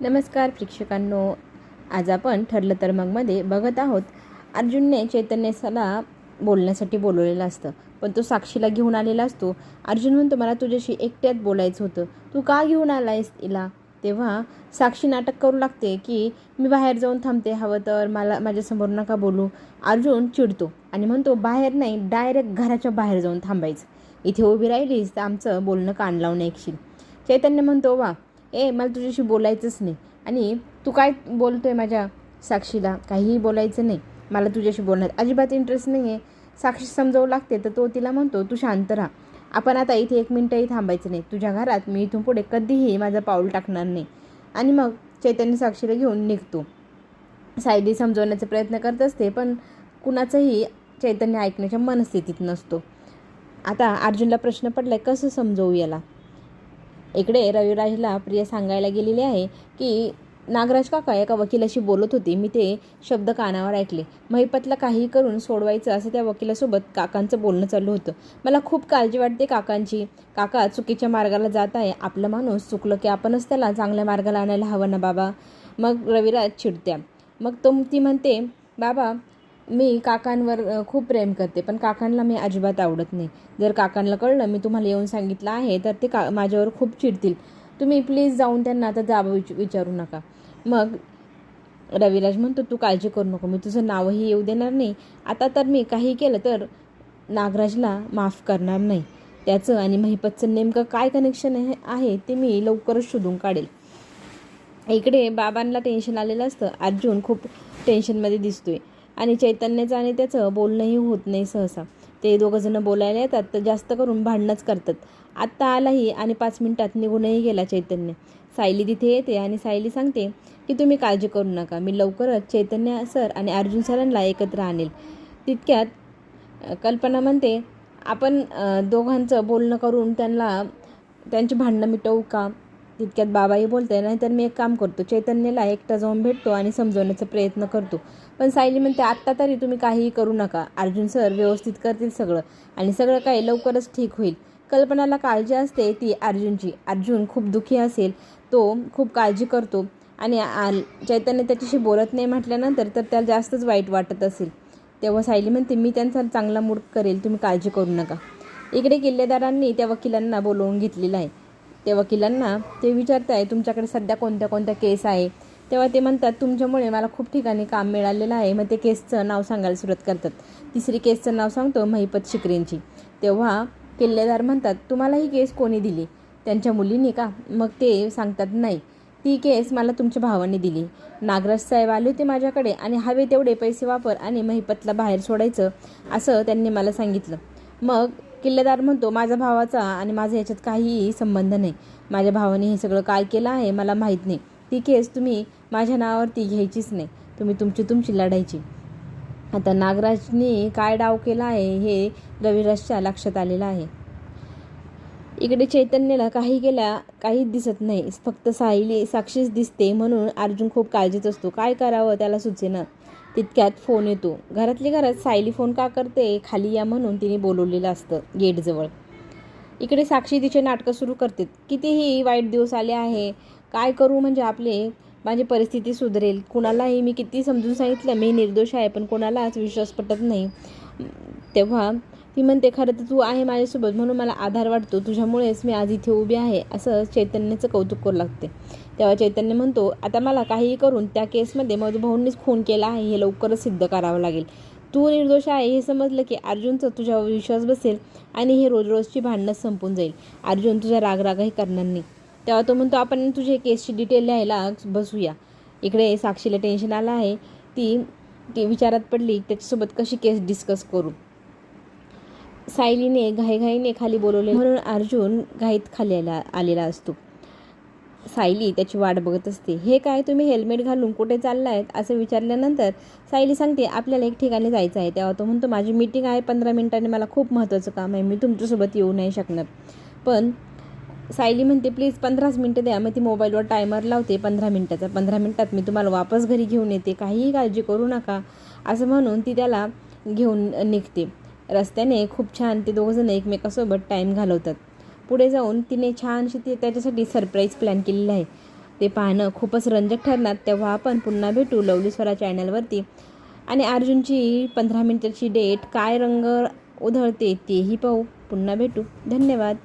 नमस्कार प्रेक्षकांनो. आज आपण ठरलं तर मगमध्ये बघत आहोत. अर्जुनने चैतन्यसाला बोलण्यासाठी बोलवलेलं असतं पण तो साक्षीला घेऊन आलेला असतो. अर्जुन म्हणतो मला तुझ्याशी एकट्यात बोलायचं होतं. तू का घेऊन आलायस तिला? तेव्हा साक्षी नाटक करू लागते की मी बाहेर जाऊन थांबते हवं तर मला माझ्यासमोर नका बोलू. अर्जुन चिडतो आणि म्हणतो बाहेर नाही डायरेक्ट घराच्या बाहेर जाऊन थांबायचं. इथे उभी राहिलीस तर आमचं बोलणं कान लावून ऐकशील. चैतन्य म्हणतो वा ए मला तुझ्याशी बोलायचंच नाही. आणि तू काय बोलतो आहे माझ्या साक्षीला? काहीही बोलायचं नाही. मला तुझ्याशी बोलण्यात अजिबात इंटरेस्ट नाही आहे साक्षी समजावू लागते तर तो तिला म्हणतो तू शांत राहा. आपण आता इथे एक मिनटंही थांबायचं नाही. तुझ्या घरात मी इथून पुढे कधीही माझं पाऊल टाकणार नाही. आणि मग चैतन्य साक्षीला घेऊन निघतो. सायली समजवण्याचा प्रयत्न करत असते पण कुणाचंही चैतन्य ऐकण्याच्या मनस्थितीत नसतो. आता अर्जुनला प्रश्न पडलाय कसं समजवू याला? इकडे रविराजला प्रिया सांगायला गेलेली आहे की नागराज काका एका वकिलाशी बोलत होते. मी ते शब्द कानावर ऐकले. महिपतला काही करून सोडवायचं असं त्या वकिलासोबत काकांचं बोलणं चालू होतं. मला खूप काळजी वाटते काकांची. काका चुकीच्या मार्गाला जात आहे. आपलं माणूस चुकलं की आपणच त्याला चांगल्या मार्गाला आणायला हवं ना बाबा. मग रविराज चिडत्या. मग तो ती म्हणते बाबा मी काकांवर खूप प्रेम करते पण काकांना मी अजिबात आवडत नाही. जर काकांना कळलं मी तुम्हाला येऊन सांगितलं आहे तर ते का माझ्यावर खूप चिडतील. तुम्ही प्लीज जाऊन त्यांना आता जाब विच विचारू नका. मग रविराज म्हणतो तू काळजी करू नको मी तुझं नावही येऊ देणार नाही. आता तर मी काही केलं तर नागराजला माफ करणार नाही. त्याचं आणि महिपतचं नेमकं काय कनेक्शन आहे ते मी लवकरच शोधून काढेल. इकडे बाबांना टेन्शन आलेलं असतं. अर्जुन खूप टेन्शनमध्ये दिसतोय. आणि चैतन्याचं आणि त्याचं बोलणंही होत नाही सहसा. ते दोघंजणं बोलायला येतात तर जास्त करून भांडणंच करतात. आत्ता आलाही आणि पाच मिनिटात निघूनही गेला चैतन्य. सायली तिथे येते आणि सायली सांगते की तुम्ही काळजी करू नका. मी लवकरच चैतन्य सर आणि अर्जुन सरांना एकत्र आणेल. तितक्यात कल्पना म्हणते आपण दोघांचं बोलणं करून त्यांना त्यांची भांडणं मिटवू का? तितक्यात बाबाही बोलते नाहीतर मी एक काम करतो चैतन्यला एकटा जाऊन भेटतो आणि समजवण्याचा प्रयत्न करतो. पण सायली म्हणते आत्ता तरी तुम्ही काहीही करू नका. अर्जुन सर व्यवस्थित करतील सगळं आणि सगळं काही लवकरच ठीक होईल. कल्पनाला काळजी असते ती अर्जुनची. अर्जुन खूप दुःखी असेल तो खूप काळजी करतो आणि आल चैतन्य त्याच्याशी बोलत नाही म्हटल्यानंतर तर त्याला जास्तच वाईट वाटत असेल. तेव्हा सायली म्हणते मी त्यांचा चांगला मूड करेल तुम्ही काळजी करू नका. इकडे किल्लेदारांनी त्या वकिलांना बोलवून घेतलेलं आहे. त्या वकिलांना ते विचारत आहे तुमच्याकडे सध्या कोणत्या कोणत्या केस आहे? तेव्हा ते म्हणतात तुमच्यामुळे मला खूप ठिकाणी काम मिळालेलं आहे. मग ते केसचं नाव सांगायला सुरुवात करतात. तिसरी केसचं नाव सांगतो महिपत शिकरेंची. तेव्हा किल्लेदार म्हणतात तुम्हाला ही केस कोणी दिली? त्यांच्या मुलींनी का? मग ते सांगतात नाही. ती केस मला तुमच्या भावाने दिली. नागराज साहेब आले होते माझ्याकडे आणि हवे तेवढे पैसे वापर आणि महिपतला बाहेर सोडायचं असं त्यांनी मला सांगितलं. मग किल्लेदार म्हणतो माझ्या भावाचा आणि माझा याच्यात काहीही संबंध नाही. माझ्या भावाने हे सगळं काय केलं आहे मला माहीत नाही. ती केस तुम्ही माझ्या नावावरती घ्यायचीच नाही. तुम्ही तुमची तुमची लढायची. आता नागराजनी काय डाव केला आहे हे रविराजच्या लक्षात आलेलं आहे. इकडे चैतन्याला काही केल्या काहीच दिसत नाही. फक्त सायली साक्षीच दिसते म्हणून अर्जुन खूप काळजीत असतो. काय करावं त्याला सुचेना. तितक्यात फोन येतो. घरातली घरात सायली फोन का करते? खाली या म्हणून तिने बोलवलेलं असतं गेटजवळ. इकडे साक्षी तिचे नाटकं सुरू करते. कितीही वाईट दिवस आले आहे काय करू म्हणजे आपले? माझी परिस्थिती सुधरेल. कुणालाही मी किती समजून सांगितलं मी निर्दोष आहे पण कोणालाच विश्वास पटत नाही. तेव्हा ती म्हणते खरं तर तू आहे माझ्यासोबत म्हणून मला आधार वाटतो. तुझ्यामुळेच मी आज इथे उभी आहे. असं चैतन्याचं कौतुक करू लागते. तेव्हा चैतन्य म्हणतो आता मला काहीही करून त्या केसमध्ये मधुभाऊंनीच खून केला आहे. हे लवकरच सिद्ध करावं लागेल. तू निर्दोष आहे. हे समजलं की अर्जुनचा तुझ्यावर विश्वास बसेल आणि हे रोज रोजची भांडणं संपून जाईल. अर्जुन तुझा रागरागही करणार नाही. तेव्हा तो म्हणतो आपण तुझे केसची डिटेल लिहायला बसूया. इकडे साक्षीला टेन्शन आलं आहे. ती ती विचारात पडली त्याच्यासोबत कशी केस डिस्कस करू? सायलीने घाईघाईने खाली बोलवले. म्हणून अर्जुन घाईत खाली आला आलेला असतो. सायली त्याची वाट बघत असते. हे काय तुम्ही हेल्मेट घालून कुठे चाललायत असं विचारल्यानंतर सायली सांगते आपल्याला एक ठिकाणी जायचं आहे. तेव्हा तो म्हणतो माझी मीटिंग आहे पंधरा मिनिटांनी. मला खूप महत्त्वाचं काम आहे. मी तुमच्यासोबत येऊ नाही शकणार. पण सायली म्हणते प्लीज पंधराच मिनटं द्या. मग ती मोबाईलवर टायमर लावते पंधरा मिनटाचा. पंधरा मिनटात मी तुम्हाला वापस घरी घेऊन येते. काहीही काळजी करू नका. असं म्हणून ती त्याला घेऊन निघते. रस्त्याने खूप छान ते दोघंजण एकमेकासोबत टाईम घालवतात. पुढे जाऊन तिने छानशी ती त्याच्यासाठी सरप्राईज प्लॅन केलेला आहे. ते पाहणं खूपच रंजक ठरणार. तेव्हा आपण पुन्हा भेटू लवली स्वरा चॅनलवरती आणि अर्जुनची पंधरा मिनिटाची डेट काय रंग उधळते तेही पाहू. पुन्हा भेटू. धन्यवाद.